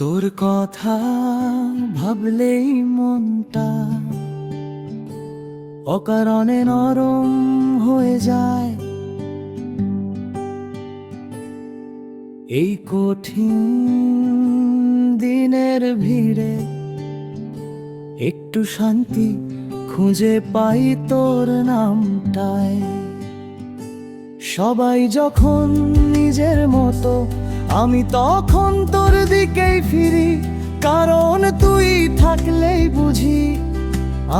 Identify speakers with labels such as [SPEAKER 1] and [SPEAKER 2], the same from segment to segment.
[SPEAKER 1] তোর কথা ভাবলেই মনটা অকারণে নরম হয়ে যায়। এই কঠিন দিনের ভিড়ে একটু শান্তি খুঁজে পাই তোর নামটায়। সবাই যখন নিজের মতো আমি তখন তোর দিকেই ফিরি, কারণ তুই থাকলেই বুঝি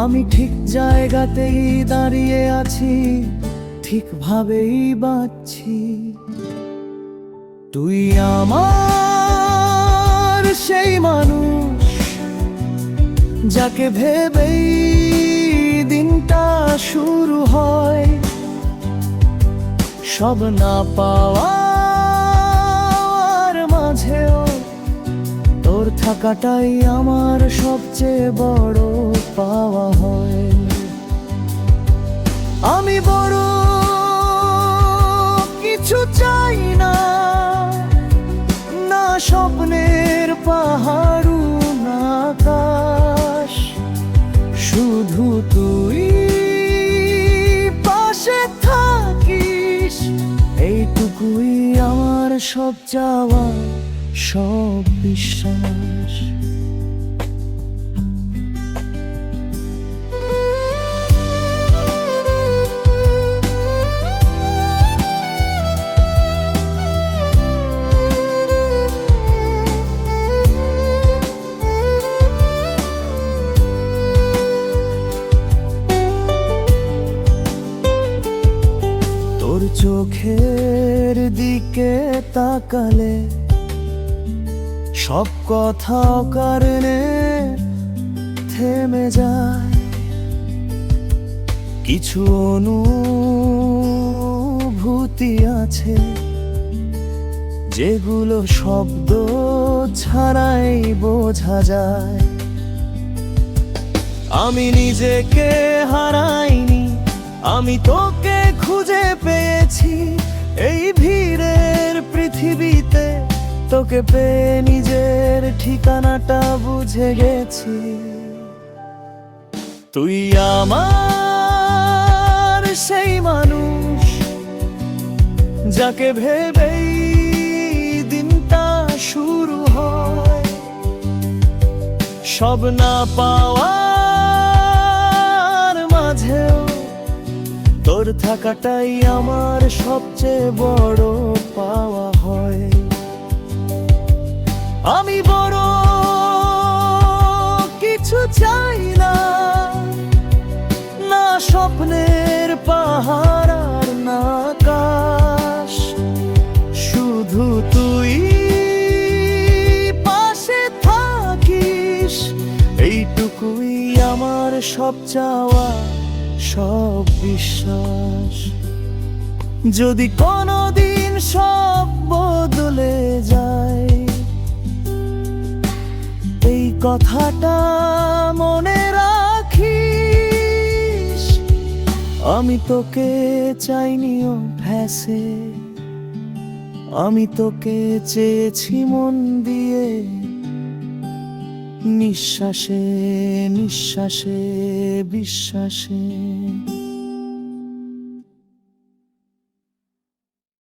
[SPEAKER 1] আমি ঠিক জায়গাতেই দাঁড়িয়ে আছি, ঠিকভাবেই বাঁচছি। তুই আমার সেই মানুষ যাকে ভেবেই দিনটা শুরু হয়। সব না পাওয়ার তোর থাকাটাই আমার সবচেয়ে বড় পাওয়া হয়। আমি বড় কিছু চাই না না স্বপ্নের পাহাড়ু, না আকাশ। শুধু তুই পাশে থাকিস, এইটুকুই আমার সব চাওয়া। সব বিশ্বাস। চোখের দিকে তাকালে সব কথা কারণে থেমে যায় কিছু অনুভূতি আছে যেগুলো শব্দ ছাড়াই বোঝা যায়। আমি নিজেকে হারাইনি, আমি তোকে খুঁজে পেয়েছি, এই তোকে পেয়ে নিজের ঠিকানাটা বুঝে গেছি। তুই আমার সেই মানুষ যাকে ভেবেই দিনটা শুরু হয়। সব না পাওয়ার মাঝেও তোর থাকাটাই আমার সবচেয়ে বড় আমি বড় কিছু চাই না। না স্বপ্নের পাহাড় আর না আকাশ। শুধু তুই পাশে থাকিস। এইটুকুই আমার সব চাওয়া, সব বিশ্বাস। যদি কোনোদিন সব কথাটা মনে রাখি আমি তোকে চাইনিও ভ্যাসে। আমি তোকে চেয়েছি মন দিয়ে। নিঃশ্বাসে নিঃশ্বাসে, বিশ্বাসে।